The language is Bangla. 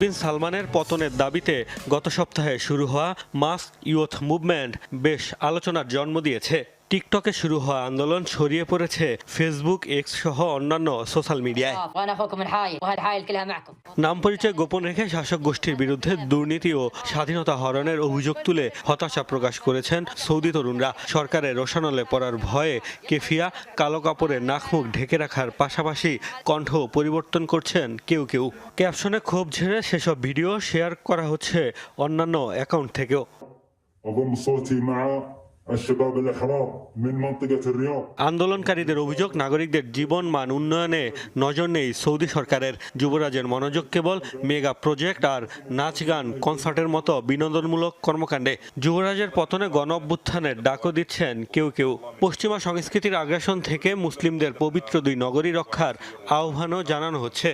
বিন সালমানের পতনের দাবিতে গত সপ্তাহে শুরু হওয়া মাস্ক ইউথ মুভমেন্ট বেশ আলোচনার জন্ম দিয়েছে। টিকটকে শুরু হওয়া আন্দোলন ছড়িয়ে পড়েছে ফেসবুক এক্স সহ অন্যান্য সোশ্যাল মিডিয়ায়। নাম পরিচয় গোপন রেখে শাসক গোষ্ঠীর বিরুদ্ধে দুর্নীতি ও স্বাধীনতা হরণের অভিযোগ তুলে হতাশা প্রকাশ করেছেন সৌদি তরুণরা। সরকারের রোশানলে পড়ার ভয়ে কেফিয়া কালো কাপড়ে নাকমুখ ঢেকে রাখার পাশাপাশি কণ্ঠ পরিবর্তন করছেন কেউ কেউ। ক্যাপশনে ক্ষোভ ঝেড়ে সেসব ভিডিও শেয়ার করা হচ্ছে অন্যান্য অ্যাকাউন্ট থেকেও। আন্দোলনকারীদের অভিযোগ, নাগরিকদের জীবন মান উন্নয়নে নজর নেই সৌদি সরকারের। যুবরাজের মনোযোগ কেবল মেগা প্রজেক্ট আর নাচ গান কনসার্টের মতো বিনোদনমূলক কর্মকাণ্ডে। যুবরাজের পতনে গণ অভ্যুত্থানের ডাকও দিচ্ছেন কেউ কেউ। পশ্চিমা সংস্কৃতির আগ্রাসন থেকে মুসলিমদের পবিত্র দুই নগরী রক্ষার আহ্বানও জানানো হচ্ছে।